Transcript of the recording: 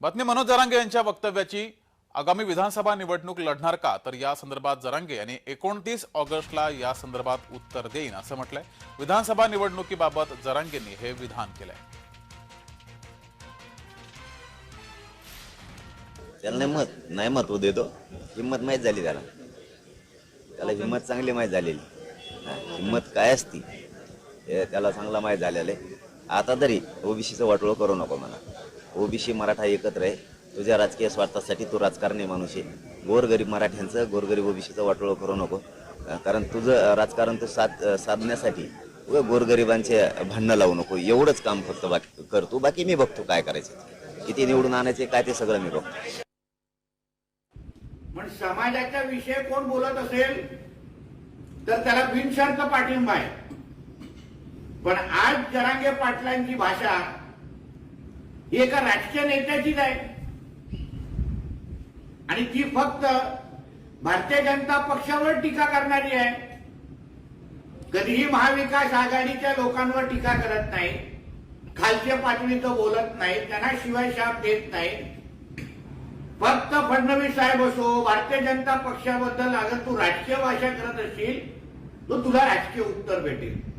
बातमी मनोज जरांगे यांच्या वक्तव्याची. आगामी विधानसभा निवडणूक लढणार का? तर या संदर्भात जरांगे यांनी एकोणतीस ऑगस्टला या संदर्भात उत्तर देईन असं म्हटलंय. विधानसभा निवडणुकीबाबत जरांगेंनी हे विधान केलंय. त्याला नाही मत नाही महत्त्व देतो. हिंमत माहीत झाली त्याला. त्याला हिंमत चांगली माहीत झालेली. हिंमत काय असती हे त्याला चांगला माहीत झालेलं आहे. आता तरी ओबीसीचं वाटोळं करू नको मला ओबीसी मराठा एकत्र आहे. तुझ्या राजकीय स्वार्थासाठी तू राजकारणी माणूस आहे. गोरगरीब मराठ्यांचं गोरगरीब ओबीसीचं वाटोळं करू नको. कारण तुझं राजकारण तू साध साधण्यासाठी गोरगरिबांचे भांडणं लावू नको. एवढंच काम फक्त बाकी करतो बाकी मी बघतो काय करायचं. किती निवडून आणायचे काय ते सगळं मी बघतो. पण समाजाचा विषय कोण बोलत असेल तर त्याला बिनशर्त पाठिंबा आहे. पण आज जरांगे पाटलांची भाषा ही एका राजकीय नेत्याचीच आहे. आणि ती फक्त भारतीय जनता पक्षावर टीका करणारी आहे. कधीही महाविकास आघाडीच्या लोकांवर टीका करत नाही. खालच्या पातळीचं बोलत नाही. त्यांना शिवाय शाप देत नाही. फक्त फडणवीस साहेब असो भारतीय जनता पक्षाबद्दल अगर तू राजकीय भाषा करत असशील तर तुला राजकीय उत्तर भेटेल.